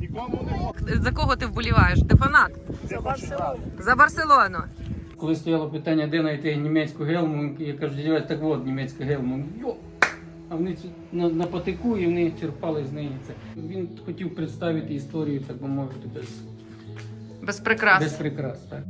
Нікому не За кого ти вболіваєш? Ти фанат? За Барселону. За Барселону. Коли стояло питання, де знайти німецьку гелму, я кажу, дядя, так от німецька гелма. Йо! А вони на, на патику і вони черпали з неї це. Він хотів представити історію, так би мовити, без, Без прикрас. без прикрас. Так.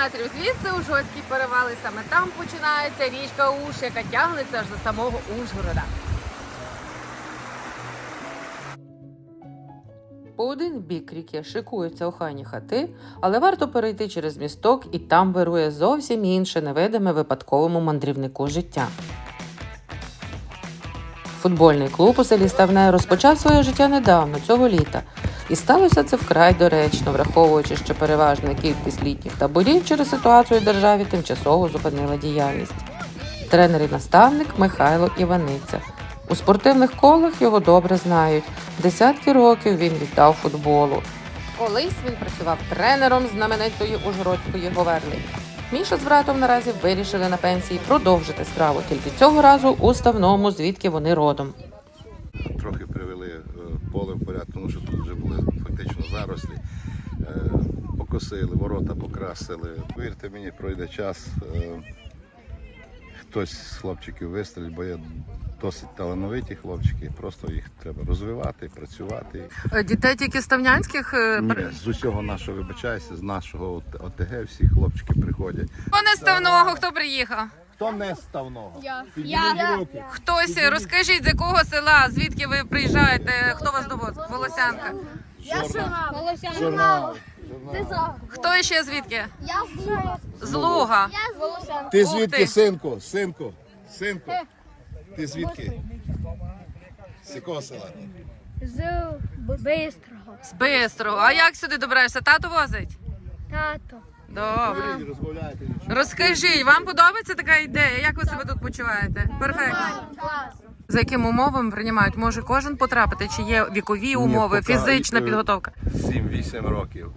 Кілометрів звідси Ужгородський перевал, і саме там починається річка Уж, яка тягнеться аж до самого Ужгорода. По один бік ріки шикуються охайні хати, але варто перейти через місток, і там вирує зовсім інше невидиме випадковому мандрівнику життя. Футбольний клуб у селі Ставне розпочав своє життя недавно, цього літа. І сталося це вкрай доречно, враховуючи, що переважна кількість літніх таборів через ситуацію в державі тимчасово зупинила діяльність. Тренер і наставник Михайло Іваниця. У спортивних колах його добре знають. Десятки років він віддав футболу. Колись він працював тренером знаменитої Ужгородської Говерли. Міша з братом наразі вирішили на пенсії продовжити справу, тільки цього разу у ставному, звідки вони родом. Привели е, в порядок, тому що тут вже були фактично зарослі. Е, Покосили, ворота покрасили. Повірте мені, пройде час. е, Хтось з хлопчиків вистрілить, бо є досить талановиті хлопчики. Просто їх треба розвивати, працювати. Дітей тільки ставнянських Ні, з усього нашого вибачаюся, з нашого ОТГ всі хлопчики приходять. Вони ставного, хто приїхав? Хто не ставного? Я. Хтось розкажіть, з якого села, звідки ви приїжджаєте, хто вас доводить? Волосянка. Я. Журнал. Ти за. Хто ще звідки? Я з З Луга. Я з. Ти звідки, синку? Синку? Синку? Ти звідки? З якого села? З Бистрого. З Бистрого. А як сюди добираєшся? Тато возить? Тато. Добре. Розмовляєте Розкажіть, вам подобається така ідея? Як ви себе тут почуваєте? Перфектно. За якими умовами приймають? Може кожен потрапити? Чи є вікові умови, поки- фізична е, підготовка? 7-8 років,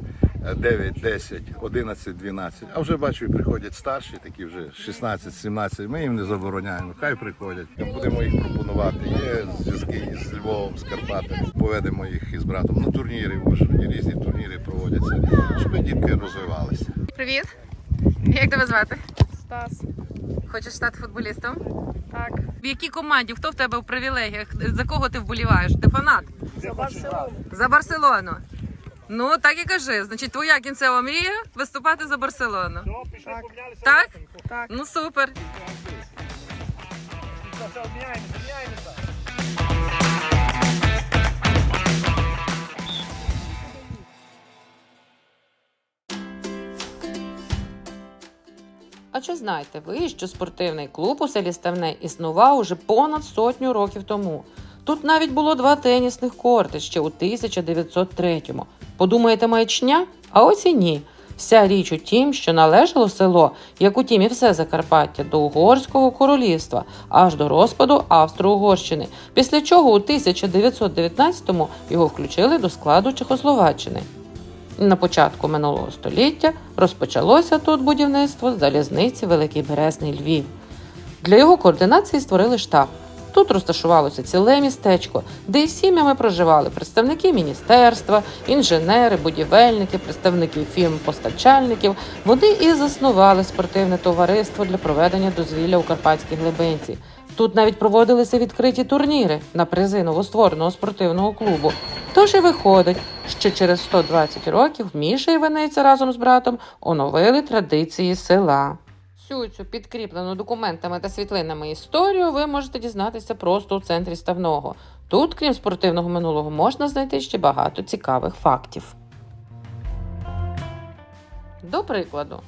9, 10, 11, 12. А вже бачу, і приходять старші, такі вже 16, 17. Ми їм не забороняємо. Хай приходять. Будемо їх пропонувати. Є зв'язки з Львовом, з Карпатами. Поведемо їх із братом на турніри в Ужгороді, різні турніри проводяться, щоб дітки розвивалися. Привіт. Як тебе звати? Стас. Хочеш стати футболістом? Так. В якій команді? Хто в тебе в привілегіях? За кого ти вболіваєш? Ти фанат? За Барселону. За Барселону. Ну, так і кажи. Значить, твоя кінцева мрія виступати за Барселону. Пішли, помінялися. Так? Так. Ну супер. Все, все, А чи знаєте ви, що спортивний клуб у селі Ставне існував уже понад сотню років тому? Тут навіть було два тенісних корти ще у 1903-му. Подумаєте, маячня? А ось і ні. Вся річ у тім, що належало село, як утім і все Закарпаття, до Угорського королівства, аж до розпаду Австро-Угорщини, після чого у 1919-му його включили до складу Чехословаччини. На початку минулого століття розпочалося тут будівництво залізниці Великий Березний Львів. Для його координації створили штаб. Тут розташувалося ціле містечко, де із сім'ями проживали представники міністерства, інженери, будівельники, представники фірм постачальників. Вони і заснували спортивне товариство для проведення дозвілля у Карпатській глибинці. Тут навіть проводилися відкриті турніри на призи новоствореного спортивного клубу. Тож і виходить, що через 120 років Міша і Венеця разом з братом оновили традиції села. Всю цю підкріплену документами та світлинами історію ви можете дізнатися просто у центрі ставного. Тут, крім спортивного минулого, можна знайти ще багато цікавих фактів. До прикладу,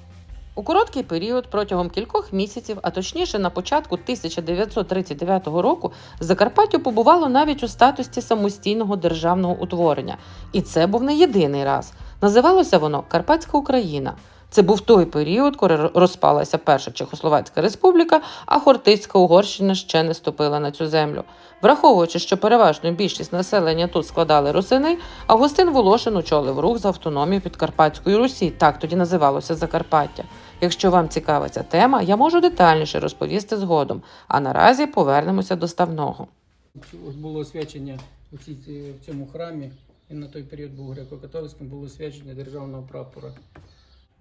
у короткий період протягом кількох місяців, а точніше на початку 1939 року, Закарпаття побувало навіть у статусі самостійного державного утворення. І це був не єдиний раз. Називалося воно Карпатська Україна. Це був той період, коли розпалася Перша Чехословацька республіка, а Хортицька Угорщина ще не ступила на цю землю. Враховуючи, що переважну більшість населення тут складали русини, Августин Волошин очолив рух за автономію Підкарпатської Русі, так тоді називалося Закарпаття. Якщо вам цікава ця тема, я можу детальніше розповісти згодом. А наразі повернемося до ставного. Було освячення в цьому храмі, він на той період був греко-католицьким, було освячення державного прапора.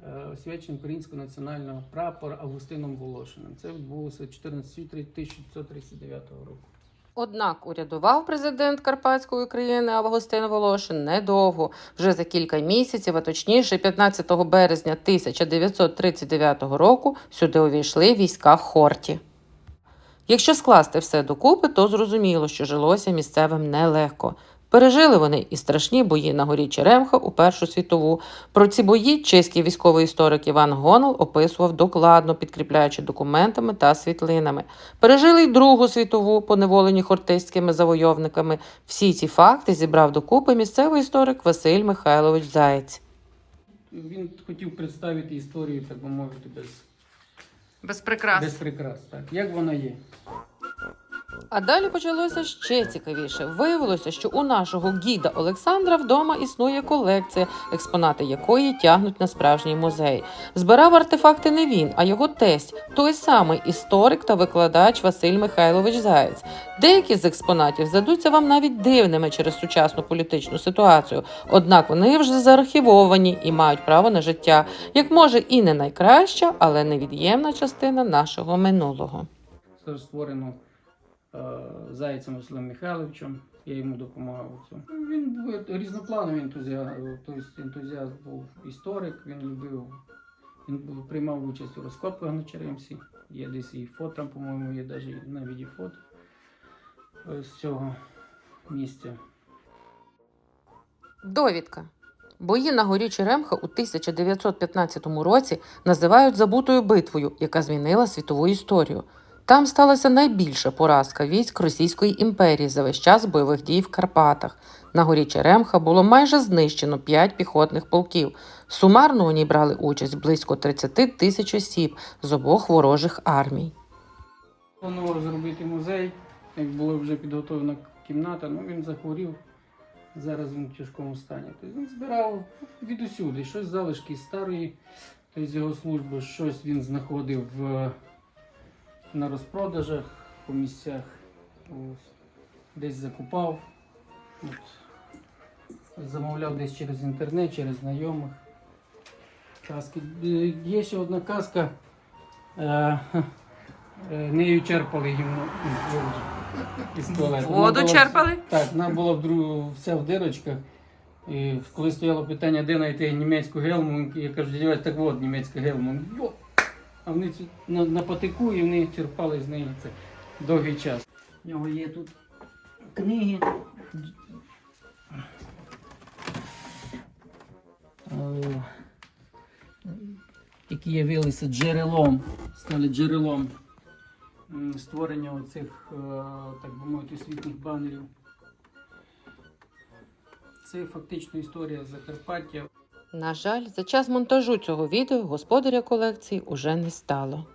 Е, Освячення українського національного прапора Августином Волошиним. Це відбулося 14 січня 1939 року. Однак урядував президент Карпатської країни Августин Волошин недовго. Вже за кілька місяців, а точніше, 15 березня 1939 року, сюди увійшли війська Хорті. Якщо скласти все докупи, то зрозуміло, що жилося місцевим нелегко. Пережили вони і страшні бої на горі Черемха у Першу світову. Про ці бої чеський військовий історик Іван Гонал описував докладно, підкріпляючи документами та світлинами. Пережили й Другу світову, поневолені хортистськими завойовниками. Всі ці факти зібрав докупи місцевий історик Василь Михайлович Заєць. Він хотів представити історію, так би мовити, без, Без прикрас. без прикрас. Так, як вона є. А далі почалося ще цікавіше. Виявилося, що у нашого гіда Олександра вдома існує колекція, експонати якої тягнуть на справжній музей. Збирав артефакти не він, а його тесть, той самий історик та викладач Василь Михайлович Заєць. Деякі з експонатів здадуться вам навіть дивними через сучасну політичну ситуацію, однак вони вже заархівовані і мають право на життя, як може і не найкраща, але невід'ємна частина нашого минулого. Це створено Зайцем Василем Михайловичем. Я йому допомагав Він був різноплановий ентузіаст, тобто ентузіаст був історик, він любив, він був- приймав участь у розкопках на Черемсі. Є десь і фото, по-моєму, є навіть навіть фото е, з цього місця. Довідка. Бої на горі Черемха у 1915 році називають забутою битвою, яка змінила світову історію. Там сталася найбільша поразка військ Російської імперії за весь час бойових дій в Карпатах. На горі Черемха було майже знищено 5 піхотних полків. Сумарно у ній брали участь близько 30 тисяч осіб з обох ворожих армій. Планував зробити музей, як була вже підготовлена кімната, ну він захворів. Зараз він в тяжкому стані. Тобто він збирав від усюди, щось залишки старої, тобто його служби, щось він знаходив в, на розпродажах по місцях, ось, десь закупав, от, замовляв десь через інтернет, через знайомих. Каски. Е, Є ще одна казка. Е, Е, Нею черпали гімно із туалету. Воду черпали? Так, вона була вдру- вся в дирочках. І коли стояло питання, де знайти німецьку гелму, я кажу, так от німецька гелма. А вони на, на патику і вони черпали з неї це довгий час. У нього є тут книги. Е, Які явилися джерелом, стали джерелом створення оцих, е, так би мовити, освітніх банерів. Це фактично історія Закарпаття. На жаль, за час монтажу цього відео господаря колекції уже не стало.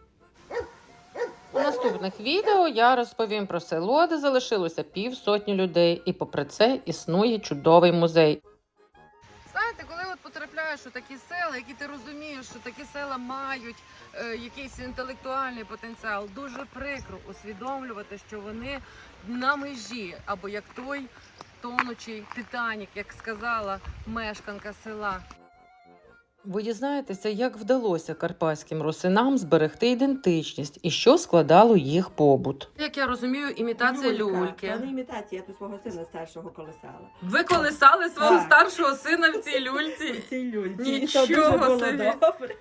У наступних відео я розповім про село, де залишилося півсотні людей, і попри це існує чудовий музей. Знаєте, коли от потрапляєш у такі села, які ти розумієш, що такі села мають е, якийсь інтелектуальний потенціал, дуже прикро усвідомлювати, що вони на межі, або як той тонучий Титанік, як сказала мешканка села. Ви дізнаєтеся, як вдалося карпатським русинам зберегти ідентичність і що складало їх побут. Як я розумію, імітація люльки. Це не імітація, я тут свого сина старшого колесала. Ви колесали свого Так. старшого сина в цій люльці. Цій люльці. Нічого і то дуже було собі. добре.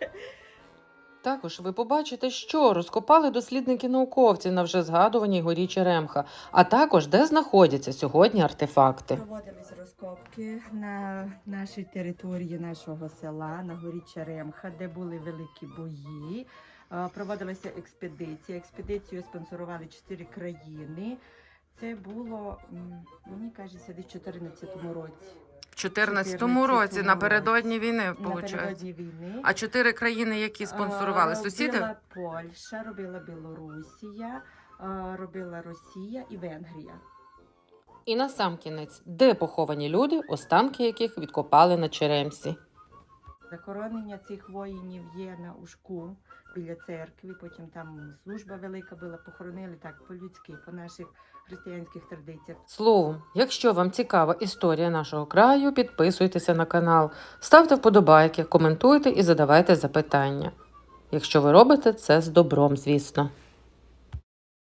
Також ви побачите, що розкопали дослідники-науковці на вже згадуваній горі Черемха, а також де знаходяться сьогодні артефакти. Проводились розкопки на нашій території нашого села, на горі Черемха, де були великі бої. Проводилася експедиція. Експедицію спонсорували чотири країни. Це було, мені кажеться, десь у 2014 році. 14-му році, напередодні війни, виходить. Напередодні війни. А чотири країни, які спонсорували? А, Сусіди? Робила Польща, робила Білорусія, а, робила Росія і Венгрія. І насамкінець, де поховані люди, останки яких відкопали на Черемсі. Захоронення цих воїнів є на Ушку біля церкви. Потім там служба велика була, похоронили так по-людськи, по наших християнських традиціях. Словом, якщо вам цікава історія нашого краю, підписуйтеся на канал, ставте вподобайки, коментуйте і задавайте запитання. Якщо ви робите це з добром, звісно.